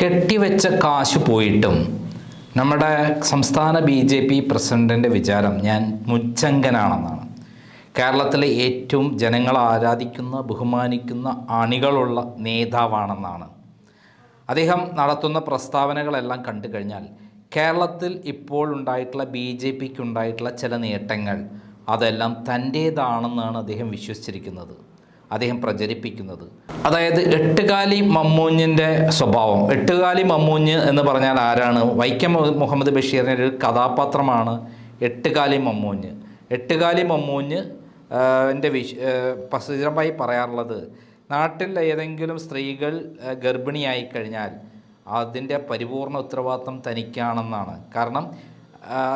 കെട്ടിവെച്ച കാശ് പോയിട്ടും നമ്മുടെ സംസ്ഥാന ബി ജെ പി പ്രസിഡന്റിന്റെ വിചാരം ഞാൻ മുച്ചങ്കനാണെന്നാണ് കേരളത്തിലെ ഏറ്റവും ജനങ്ങൾ ആരാധിക്കുന്ന ബഹുമാനിക്കുന്ന അണികളുള്ള നേതാവാണെന്നാണ്. അദ്ദേഹം നടത്തുന്ന പ്രസ്താവനകളെല്ലാം കണ്ടു കഴിഞ്ഞാൽ കേരളത്തിൽ ഇപ്പോൾ ഉണ്ടായിട്ടുള്ള ബി ജെ പിക്ക് ഉണ്ടായിട്ടുള്ള ചില നേട്ടങ്ങൾ അതെല്ലാം തന്റേതാണെന്നാണ് അദ്ദേഹം വിശ്വസിച്ചിരിക്കുന്നത്. അദ്ദേഹം പ്രചരിപ്പിക്കുന്നത്. അതായത് എട്ടുകാലി മമ്മൂഞ്ഞിന്റെ സ്വഭാവം. എട്ടുകാലി മമ്മൂഞ്ഞ് എന്ന് പറഞ്ഞാൽ ആരാണ്? വൈക്കം മുഹമ്മദ് ബഷീറിന്റെ ഒരു കഥാപാത്രമാണ് എട്ടുകാലി മമ്മൂഞ്ഞ്. എട്ടുകാലി മമ്മൂഞ്ഞ് എന്റെ വിശ് പ്രസിദ്ധമായി പറയാറുള്ളത് നാട്ടിൽ ഏതെങ്കിലും സ്ത്രീകൾ ഗർഭിണിയായി കഴിഞ്ഞാൽ അതിന്റെ പരിപൂർണ ഉത്തരവാദിത്വം തനിക്കാണെന്നാണ്. കാരണം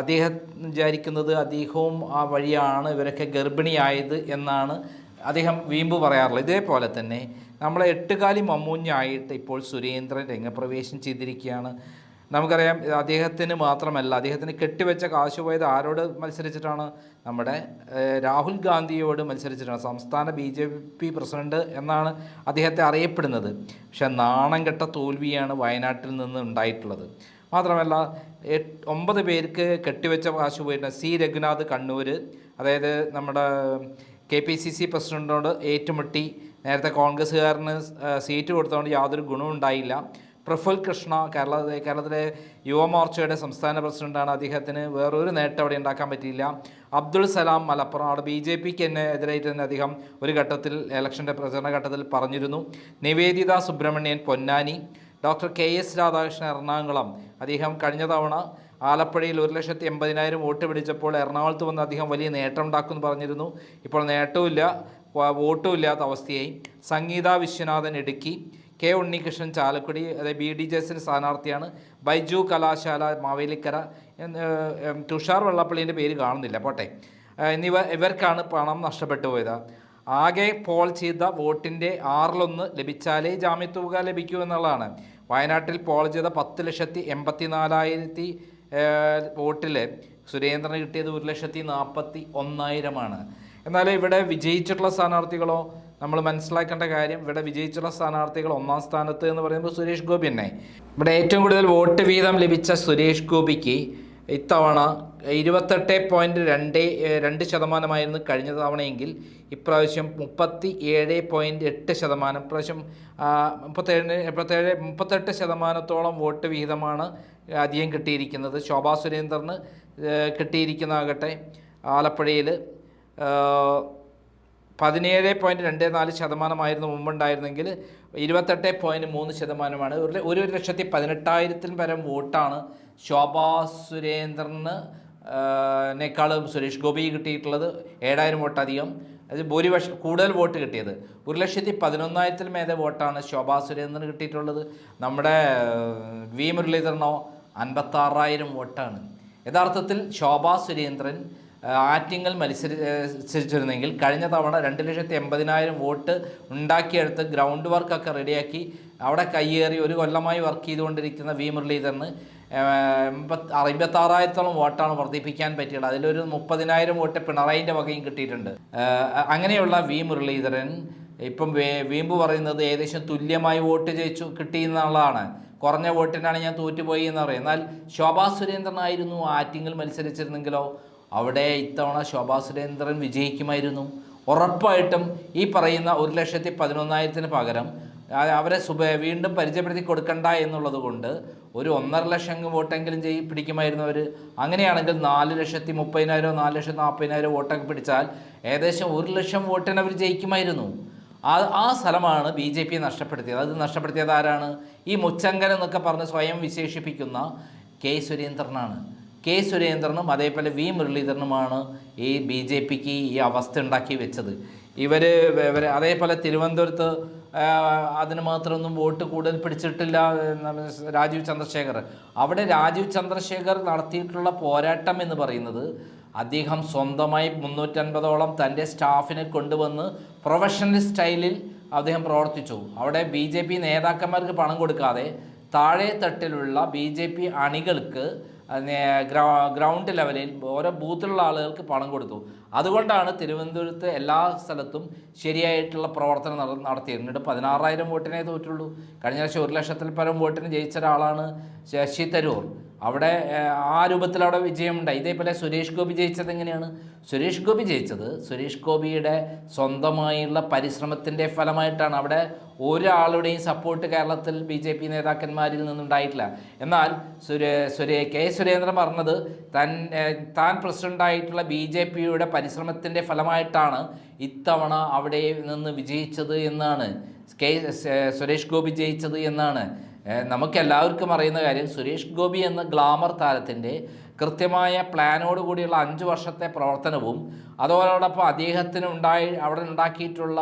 അദ്ദേഹം വിചാരിക്കുന്നത് അദ്ദേഹവും ആ വഴിയാണ് ഇവരൊക്കെ ഗർഭിണിയായത് എന്നാണ് അദ്ദേഹം വീമ്പ് പറയാറുള്ളത് ഇതേപോലെ തന്നെ നമ്മളെ എട്ടുകാലി മമ്മൂഞ്ഞായിട്ട് ഇപ്പോൾ സുരേന്ദ്രൻ രംഗപ്രവേശം ചെയ്തിരിക്കുകയാണ്. നമുക്കറിയാം അദ്ദേഹത്തിന് മാത്രമല്ല അദ്ദേഹത്തിന് കെട്ടിവെച്ച കാശ് പോയത് ആരോട് മത്സരിച്ചിട്ടാണ്? നമ്മുടെ രാഹുൽ ഗാന്ധിയോട് മത്സരിച്ചിട്ടാണ്. സംസ്ഥാന ബി ജെ പി പ്രസിഡന്റ് എന്നാണ് അദ്ദേഹത്തെ അറിയപ്പെടുന്നത്. പക്ഷെ നാണം കെട്ട തോൽവിയാണ് വയനാട്ടിൽ നിന്ന് ഉണ്ടായിട്ടുള്ളത്. മാത്രമല്ല ഒമ്പത് പേർക്ക് കെട്ടിവെച്ച കാശ് പോയിരുന്ന സി രഘുനാഥ് കണ്ണൂർ അതായത് നമ്മുടെ കെ പി സി സി പ്രസിഡന്റിനോട് ഏറ്റുമുട്ടി. നേരത്തെ കോൺഗ്രസ്സുകാരന് സീറ്റ് കൊടുത്തതുകൊണ്ട് യാതൊരു ഗുണവും ഉണ്ടായില്ല. പ്രഫുൽ കൃഷ്ണ കേരള കേരളത്തിലെ യുവമോർച്ചയുടെ സംസ്ഥാന പ്രസിഡന്റാണ്. അദ്ദേഹത്തിന് വേറൊരു നേട്ടം അവിടെ ഉണ്ടാക്കാൻ പറ്റിയില്ല. അബ്ദുൾ സലാം മലപ്പുറം അവിടെ ബി ജെ പിക്ക് തന്നെ എതിരായിട്ട് തന്നെ അദ്ദേഹം ഒരു ഘട്ടത്തിൽ ഇലക്ഷന്റെ പ്രചരണ ഘട്ടത്തിൽ പറഞ്ഞിരുന്നു. Nivedita Subramanian Ponnani doctor K S Radhakrishnan Ernakulam അദ്ദേഹം കഴിഞ്ഞ തവണ ആലപ്പുഴയിൽ ഒരു ലക്ഷത്തി എൺപതിനായിരം വോട്ട് പിടിച്ചപ്പോൾ എറണാകുളത്ത് വന്ന് അദ്ദേഹം വലിയ നേട്ടം ഉണ്ടാക്കുമെന്ന് പറഞ്ഞിരുന്നു. ഇപ്പോൾ നേട്ടവുമില്ല വോട്ടും ഇല്ലാത്ത അവസ്ഥയായി. സംഗീത വിശ്വനാഥൻ ഇടുക്കി കെ ഉണ്ണികൃഷ്ണൻ ചാലക്കുടി അതായത് ബി ഡി ജെ എസിന് സ്ഥാനാർത്ഥിയാണ് ബൈജു കലാശാല മാവേലിക്കര തുഷാർ വെള്ളപ്പള്ളിന്റെ പേര് കാണുന്നില്ല. പോട്ടെ. എന്നിവ ഇവർക്കാണ് പണം നഷ്ടപ്പെട്ടു പോയത്. ആകെ പോൾ ചെയ്ത വോട്ടിന്റെ ആറിലൊന്ന് ലഭിച്ചാലേ ജാമ്യത്തുക ലഭിക്കൂ എന്നുള്ളതാണ്. വയനാട്ടിൽ പോൾ ചെയ്ത പത്ത് ലക്ഷത്തി എൺപത്തി നാലായിരത്തി വോട്ടിൽ സുരേന്ദ്രന് കിട്ടിയത് ഒരു ലക്ഷത്തി നാൽപ്പത്തി ഒന്നായിരമാണ്. എന്നാൽ ഇവിടെ വിജയിച്ചിട്ടുള്ള സ്ഥാനാർത്ഥികളോ നമ്മൾ മനസ്സിലാക്കേണ്ട കാര്യം ഇവിടെ വിജയിച്ചുള്ള സ്ഥാനാർത്ഥികൾ ഒന്നാം സ്ഥാനത്ത് എന്ന് പറയുമ്പോൾ സുരേഷ് ഗോപി തന്നെ. ഇവിടെ ഏറ്റവും കൂടുതൽ വോട്ട് വീതം ലഭിച്ച സുരേഷ് ഗോപിക്ക് ഇത്തവണ ഇരുപത്തെട്ട് പോയിന്റ് രണ്ട് രണ്ട് ശതമാനമായിരുന്നു കഴിഞ്ഞ തവണയെങ്കിൽ. ഇപ്രാവശ്യം മുപ്പത്തി ഏഴ് പോയിന്റ് എട്ട് ശതമാനം. ഇപ്രാവശ്യം മുപ്പത്തേഴിന് മുപ്പത്തേഴ് മുപ്പത്തെട്ട് ശതമാനത്തോളം വോട്ട് വിഹിതമാണ് അധികം കിട്ടിയിരിക്കുന്നത്. ശോഭാ സുരേന്ദ്രന് കിട്ടിയിരിക്കുന്നതാകട്ടെ ആലപ്പുഴയിൽ പതിനേഴ് പോയിന്റ് രണ്ട് നാല് ശതമാനമായിരുന്നു മുമ്പുണ്ടായിരുന്നെങ്കിൽ ഇരുപത്തെട്ട് പോയിന്റ് മൂന്ന് ശതമാനമാണ്. ഒരു ഒരു ലക്ഷത്തി പതിനെട്ടായിരത്തിൽ പരം വോട്ടാണ് ശോഭാ സുരേന്ദ്രന് നേക്കാളും സുരേഷ് ഗോപി കിട്ടിയിട്ടുള്ളത് ഏഴായിരം വോട്ട് അധികം അത് ഭൂരിപക്ഷം കൂടുതൽ വോട്ട് കിട്ടിയത് ഒരു ലക്ഷത്തി പതിനൊന്നായിരത്തിൽ മേലെ വോട്ടാണ് ശോഭാ സുരേന്ദ്രന് കിട്ടിയിട്ടുള്ളത്. നമ്മുടെ വി മുരളീധരനോ അൻപത്താറായിരം വോട്ടാണ്. യഥാർത്ഥത്തിൽ ശോഭാ സുരേന്ദ്രൻ ആറ്റിങ്ങൽ മത്സരിച്ചിരുന്നെങ്കിൽ കഴിഞ്ഞ തവണ രണ്ട് ലക്ഷത്തി എൺപതിനായിരം വോട്ട് ഉണ്ടാക്കിയെടുത്ത് ഗ്രൗണ്ട് വർക്കൊക്കെ റെഡിയാക്കി അവിടെ കയ്യേറി ഒരു കൊല്ലമായി വർക്ക് ചെയ്തുകൊണ്ടിരിക്കുന്ന വി മുരളീധരന് എൺപത്തി അറുപത്താറായിരത്തോളം വോട്ടാണ് വർദ്ധിപ്പിക്കാൻ പറ്റിയത്. അതിലൊരു മുപ്പതിനായിരം വോട്ട് പിണറായിന്റെ വകയും കിട്ടിയിട്ടുണ്ട്. അങ്ങനെയുള്ള വി മുരളീധരൻ ഇപ്പം വീമ്പ് പറയുന്നത് ഏകദേശം തുല്യമായി വോട്ട് ജയിച്ചു കിട്ടിയെന്നുള്ളതാണ് കുറഞ്ഞ വോട്ടിനാണ് ഞാൻ തോറ്റുപോയി എന്ന് പറയും എന്നാൽ ശോഭാ സുരേന്ദ്രനായിരുന്നു ആറ്റിങ്ങിൽ മത്സരിച്ചിരുന്നെങ്കിലോ അവിടെ ഇത്തവണ ശോഭാ സുരേന്ദ്രൻ വിജയിക്കുമായിരുന്നു. ഉറപ്പായിട്ടും ഈ പറയുന്ന ഒരു ലക്ഷത്തി പതിനൊന്നായിരത്തിന് പകരം അവരെ സുബ വീണ്ടും പരിചയപ്പെടുത്തി കൊടുക്കണ്ട എന്നുള്ളത് കൊണ്ട് ഒരു ഒന്നര ലക്ഷം വോട്ടെങ്കിലും ചെയ് പിടിക്കുമായിരുന്നു അവർ അങ്ങനെയാണെങ്കിൽ നാല് ലക്ഷത്തി മുപ്പതിനായിരം നാല് ലക്ഷത്തി നാൽപ്പതിനായിരം വോട്ടൊക്കെ പിടിച്ചാൽ ഏകദേശം ഒരു ലക്ഷം വോട്ടിന് അവർ ജയിക്കുമായിരുന്നു. ആ ആ സ്ഥലമാണ് ബി ജെ പി നഷ്ടപ്പെടുത്തിയത്. അത് നഷ്ടപ്പെടുത്തിയത് ആരാണ്? ഈ മുച്ചങ്കൻ എന്നൊക്കെ പറഞ്ഞ് സ്വയം വിശേഷിപ്പിക്കുന്ന കെ സുരേന്ദ്രനാണ്. കെ സുരേന്ദ്രനും അതേപോലെ വി മുരളീധരനുമാണ് ഈ ബി ജെ പിക്ക് ഈ അവസ്ഥ ഉണ്ടാക്കി വെച്ചത്. ഇവർ ഇവർ അതേപോലെ തിരുവനന്തപുരത്ത് അതിന് മാത്രമൊന്നും വോട്ട് കൂടുതൽ പിടിച്ചിട്ടില്ല രാജീവ് ചന്ദ്രശേഖർ. അവിടെ രാജീവ് ചന്ദ്രശേഖർ നടത്തിയിട്ടുള്ള പോരാട്ടം എന്ന് പറയുന്നത് അദ്ദേഹം സ്വന്തമായി മുന്നൂറ്റൻപതോളം തന്റെ സ്റ്റാഫിനെ കൊണ്ടുവന്ന് പ്രൊഫഷണൽ സ്റ്റൈലിൽ അദ്ദേഹം പ്രവർത്തിച്ചു. അവിടെ ബി നേതാക്കന്മാർക്ക് പണം കൊടുക്കാതെ താഴെ തട്ടിലുള്ള ബി അണികൾക്ക് ഗ്രൗണ്ട് ലെവലിൽ ഓരോ ബൂത്തിലുള്ള ആളുകൾക്ക് പണം കൊടുത്തു. അതുകൊണ്ടാണ് തിരുവനന്തപുരത്ത് എല്ലാ സ്ഥലത്തും ശരിയായിട്ടുള്ള പ്രവർത്തനം നട നടത്തിയത്. എന്നിട്ട് പതിനാറായിരം വോട്ടിനെ തോറ്റുള്ളൂ. കഴിഞ്ഞ വർഷം ഒരു ലക്ഷത്തിൽ പരം വോട്ടിന് ജയിച്ച ഒരാളാണ് ശശി തരൂർ. അവിടെ ആ രൂപത്തിൽ അവിടെ വിജയമുണ്ടായി. ഇതേപോലെ സുരേഷ് ഗോപി ജയിച്ചത് എങ്ങനെയാണ്? സുരേഷ് ഗോപി ജയിച്ചത് സുരേഷ് ഗോപിയുടെ സ്വന്തമായുള്ള പരിശ്രമത്തിന്റെ ഫലമായിട്ടാണ്. അവിടെ ഒരാളുടെയും സപ്പോർട്ട് കേരളത്തിൽ ബി ജെ പി നേതാക്കന്മാരിൽ നിന്നുണ്ടായിട്ടില്ല. എന്നാൽ സുരേ സുരേ കെ സുരേന്ദ്രൻ പറഞ്ഞത് തൻ താൻ പ്രസിഡന്റായിട്ടുള്ള ബി ജെ പിയുടെ പരിശ്രമത്തിന്റെ ഫലമായിട്ടാണ് ഇത്തവണ അവിടെ നിന്ന് വിജയിച്ചത് എന്നാണ്. കെ സുരേഷ് ഗോപി ജയിച്ചത് എന്നാണ്. നമുക്കെല്ലാവർക്കും അറിയുന്ന കാര്യം സുരേഷ് ഗോപി എന്ന ഗ്ലാമർ താരത്തിന്റെ കൃത്യമായ പ്ലാനോട് കൂടിയുള്ള അഞ്ച് വർഷത്തെ പ്രവർത്തനവും അതോടൊപ്പം അദ്ദേഹത്തിന് ഉണ്ടായി അവിടെ ഉണ്ടാക്കിയിട്ടുള്ള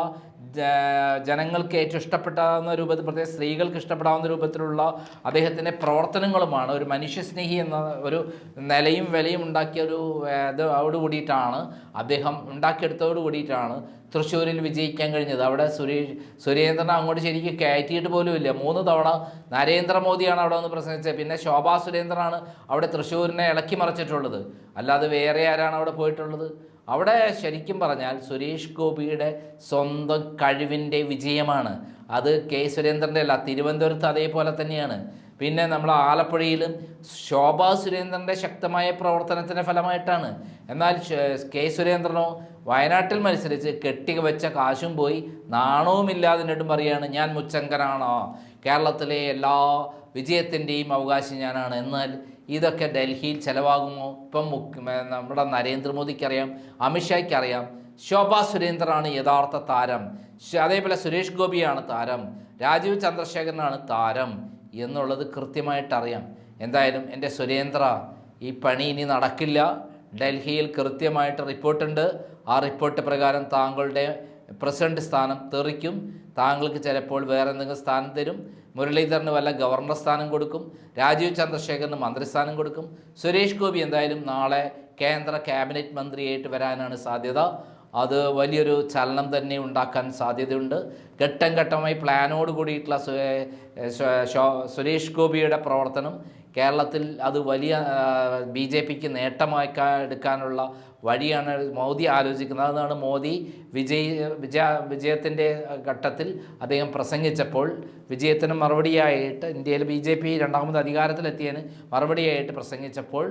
ജനങ്ങൾക്ക് ഏറ്റവും ഇഷ്ടപ്പെടാവുന്ന രൂപത്തിൽ പ്രത്യേകിച്ച് സ്ത്രീകൾക്ക് ഇഷ്ടപ്പെടാവുന്ന രൂപത്തിലുള്ള അദ്ദേഹത്തിന്റെ പ്രവർത്തനങ്ങളുമാണ്. ഒരു മനുഷ്യസ്നേഹി എന്ന ഒരു നിലയും വിലയും ഉണ്ടാക്കിയ ഒരു ഇതോട് കൂടിയിട്ടാണ് അദ്ദേഹം ഉണ്ടാക്കിയെടുത്തതോട് കൂടിയിട്ടാണ് തൃശ്ശൂരിൽ വിജയിക്കാൻ കഴിഞ്ഞത്. അവിടെ സുരേഷ് സുരേന്ദ്രൻ അങ്ങോട്ട് ശരിക്കും കയറ്റിയിട്ട് പോലുമില്ല മൂന്ന് തവണ നരേന്ദ്രമോദിയാണ് അവിടെ വന്ന് പ്രസംഗിച്ചത്. പിന്നെ ശോഭാ സുരേന്ദ്രനാണ് അവിടെ തൃശ്ശൂരിനെ ഇളക്കി മറിച്ചിട്ടുള്ളത്. അല്ലാതെ വേറെ ആരാണ് അവിടെ പോയിട്ടുള്ളത്? അവിടെ ശരിക്കും പറഞ്ഞാൽ സുരേഷ് ഗോപിയുടെ സ്വന്തം കഴിവിന്റെ വിജയമാണ്. അത് കെ സുരേന്ദ്രന്റെ അല്ല തിരുവനന്തപുരത്ത് അതേപോലെ തന്നെയാണ്. പിന്നെ നമ്മൾ ആലപ്പുഴയിലും ശോഭാ സുരേന്ദ്രന്റെ ശക്തമായ പ്രവർത്തനത്തിന്റെ ഫലമായിട്ടാണ്. എന്നാൽ കെ സുരേന്ദ്രനോ വയനാട്ടിൽ മത്സരിച്ച് കെട്ടി വെച്ച കാശും പോയി നാണവുമില്ലാതെ എന്നിട്ടും പറയാണ് ഞാൻ മുച്ചങ്കനാണോ? കേരളത്തിലെ എല്ലാ വിജയത്തിന്റെയും അവകാശം ഞാനാണ്. എന്നാൽ ഇതൊക്കെ ഡൽഹിയിൽ ചിലവാകുമോ? ഇപ്പം നമ്മുടെ നരേന്ദ്രമോദിക്കറിയാം അമിത്ഷായ്ക്കറിയാം. ശോഭാ സുരേന്ദ്രനാണ് യഥാർത്ഥ താരം. അതേപോലെ സുരേഷ് ഗോപിയാണ് താരം. രാജീവ് ചന്ദ്രശേഖരനാണ് താരം എന്നുള്ളത് കൃത്യമായിട്ടറിയാം. എന്തായാലും എന്റെ സുരേന്ദ്ര ഈ പണി ഇനി നടക്കില്ല. ഡൽഹിയിൽ കൃത്യമായിട്ട് റിപ്പോർട്ടുണ്ട്. ആ റിപ്പോർട്ട് പ്രകാരം താങ്കളുടെ പ്രസിഡന്റ് സ്ഥാനം തെറിക്കും. താങ്കൾക്ക് ചിലപ്പോൾ വേറെ എന്തെങ്കിലും സ്ഥാനം തരും. മുരളീധരന് വല്ല ഗവർണർ സ്ഥാനം കൊടുക്കും. രാജീവ് ചന്ദ്രശേഖറിന് മന്ത്രിസ്ഥാനം കൊടുക്കും. സുരേഷ് ഗോപി എന്തായാലും നാളെ കേന്ദ്ര ക്യാബിനറ്റ് മന്ത്രിയായിട്ട് വരാനാണ് സാധ്യത. അത് വലിയൊരു ചലനം തന്നെ ഉണ്ടാക്കാൻ സാധ്യതയുണ്ട്. ഘട്ടം ഘട്ടമായി പ്ലാനോട് കൂടിയിട്ടുള്ള സുരേഷ് ഗോപിയുടെ പ്രവർത്തനം കേരളത്തിൽ അത് വലിയ ബി ജെ പിക്ക് നേട്ടമാക്കാൻ എടുക്കാനുള്ള വഴിയാണ് മോദി ആലോചിക്കുന്നത്. അതാണ് മോദി വിജയ് വിജയ വിജയത്തിന്റെ ഘട്ടത്തിൽ അദ്ദേഹം പ്രസംഗിച്ചപ്പോൾ വിജയത്തിന് മറുപടിയായിട്ട് ഇന്ത്യയിൽ ബി ജെ പി രണ്ടാമത് അധികാരത്തിലെത്തിയതിന് മറുപടിയായിട്ട് പ്രസംഗിച്ചപ്പോൾ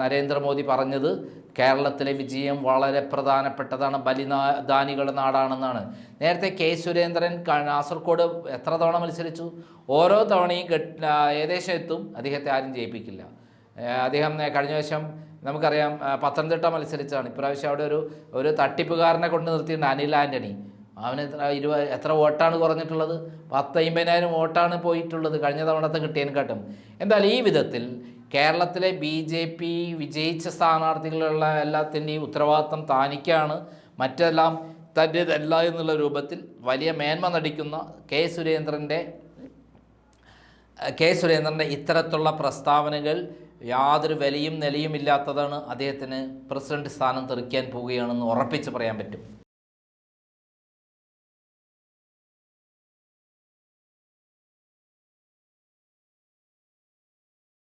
നരേന്ദ്രമോദി പറഞ്ഞത് കേരളത്തിലെ വിജയം വളരെ പ്രധാനപ്പെട്ടതാണ് ബലിദാനികളുടെ നാടാണെന്നാണ്. നേരത്തെ കെ സുരേന്ദ്രൻ കാസർഗോഡ് എത്ര തവണ മത്സരിച്ചു? ഓരോ തവണയും ഏകദേശം എത്തും. അദ്ദേഹത്തെ ആരും ജയിപ്പിക്കില്ല. അദ്ദേഹം കഴിഞ്ഞ വർഷം നമുക്കറിയാം പത്തനംതിട്ട മത്സരിച്ചാണ്. ഇപ്രാവശ്യം അവിടെ ഒരു ഒരു തട്ടിപ്പുകാരനെ കൊണ്ട് നിർത്തിയിട്ടുണ്ട് അനിൽ ആന്റണി അവന് എത്ര ഇരുപത് എത്ര വോട്ടാണ് കുറഞ്ഞിട്ടുള്ളത്? പത്ത് അമ്പതിനായിരം വോട്ടാണ് പോയിട്ടുള്ളത് കഴിഞ്ഞ തവണത്തെ കിട്ടിയതിനെക്കാട്ടും. എന്തായാലും ഈ വിധത്തിൽ കേരളത്തിലെ ബി ജെ പി വിജയിച്ച സ്ഥാനാർത്ഥികളുള്ള എല്ലാത്തിന്റെയും ഉത്തരവാദിത്തം താനിക്കാണ്. മറ്റെല്ലാം തന്റേതല്ല എന്നുള്ള രൂപത്തിൽ വലിയ മേന്മ നടിക്കുന്ന കെ സുരേന്ദ്രന്റെ കെ സുരേന്ദ്രന്റെ ഇത്തരത്തിലുള്ള പ്രസ്താവനകൾ യാതൊരു വിലയും നിലയും ഇല്ലാത്തതാണ് അദ്ദേഹത്തിന് പ്രസിഡന്റ് സ്ഥാനം തെറിക്കാൻ പോവുകയാണെന്ന് ഉറപ്പിച്ച് പറയാൻ പറ്റും.